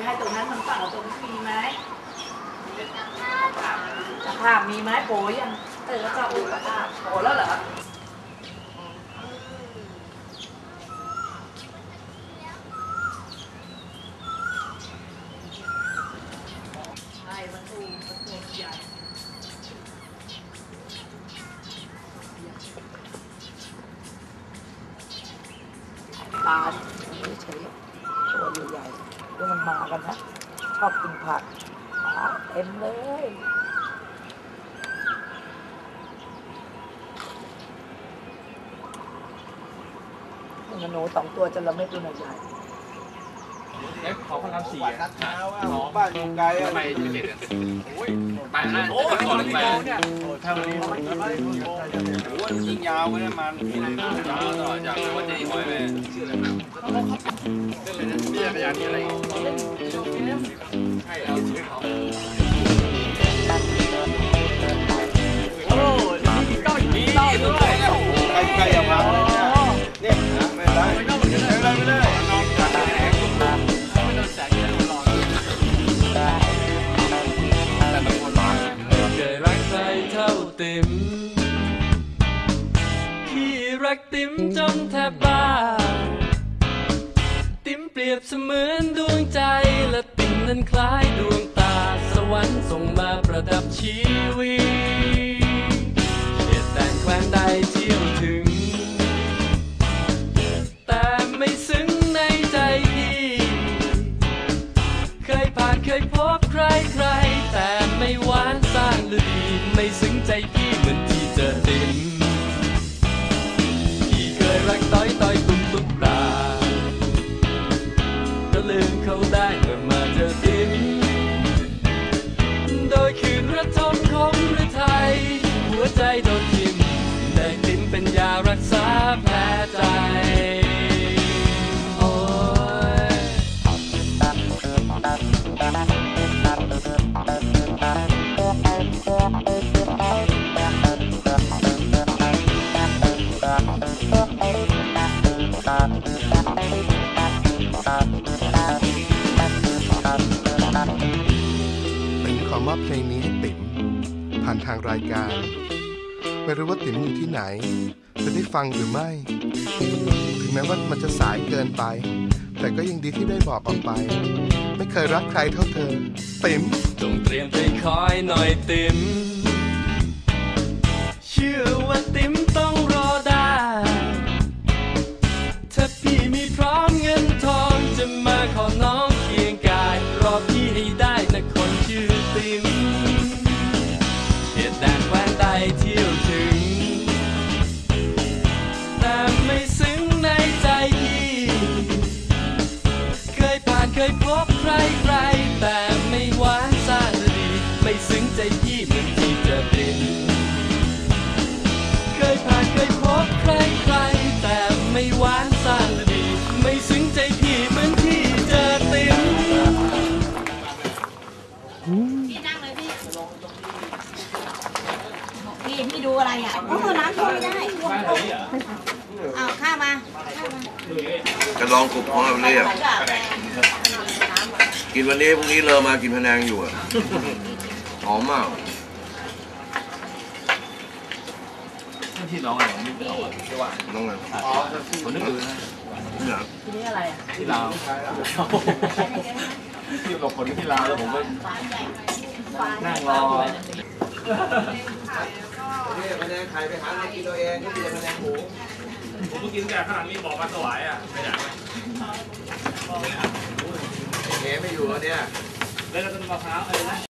ไปให้ตรงนั้นมันฝั่งเราตรงนี้มีไหมจะภาพมีไหมโปรยังเออแล้วก็โอ้กระภาพโปรแล้วเหรอใช่มันถูกมันถูกใหญ่ปลาเฉยๆตัวใหญ่ ๆแล้วมันมากันนะชอบกินผักปลาเต็มเลยนหนูสองตัวจะละเม็ดตัวใหญ่ เอ๊ะเขาพลังสี่นัดเช้าอะบ้านอยู่ไกลอะทำไมจะเด็ดอะโอ้ยแปนะโอ้ยก่อนไปเนี่ยโอ้ถ้าวันนี้มันจะไม่โอ้ยยิงยาวไว้นะมันยาวต่อจากวัดเจดีย์หอยไปชื่ออะไรนะชื่ออะไรนะชื่อพยานนี่อะไรให้เราชื่อเขา รักติ๋มจนแทบบ้า ติ๋มเปรียบเสมือนดวงใจและติ๋มนั้นคล้ายดวงตา สวรรค์ส่งมาประดับชีวิตเขตแดนแคว้นใดเที่ยวถึง แต่ไม่ซึ้งในใจพี่ เคยผ่านเคยพบใครใครแต่ไม่หวาน ติ๋มขอมอบเพลงนี้ให้ติ๋มผ่านทางรายการ ไม่รู้ว่าติ๋มอยู่ที่ไหน จะได้ฟังหรือไม่ ถึงแม้ว่ามันจะสายเกินไป แต่ก็ยังดีที่ได้บอกออกไป ไม่เคยรักใครเท่าเธอ ติ๋มจงเตรียมใจคอยหน่อยติ๋ม เชื่อว่าติ๋มต้องรอ พี่มีพร้อมเงินทองจะมาขอน้องเคียงกาย รอพี่ให้ได้นะคนชื่อติมเขตแดนแคว้นใดเที่ยวถึง แต่ไม่ซึ้งในใจพี่ เคยผ่านเคยพบใครใครแต่ไม่หวานซ่านหรือดี ไม่ซึ้งใจพี่เหมือนที่ ลองกรุบของเราเรียบกินวันนี้พรุ่งนี้เลอมากินพะแนงอยู่อะหอมมากที่น้องอะไรนี่เราไม่ว่าน้องนะไรคนนึกดูนะเนี่ยทีนี้อะไรอะที่ลาวที่เราคนที่ลาวแล้วผมก็นั่งรอ พะแนงไข่ไปหากินตัวเองก็กินคะแนงหมูผมเพิ่งกินแต่ขนาดนี้บอกมาสวายอะไม่อยากเอ๋ไม่อยู่แล้วเนี่ย แล้วก็ต้นมะพร้าวอะไรนะ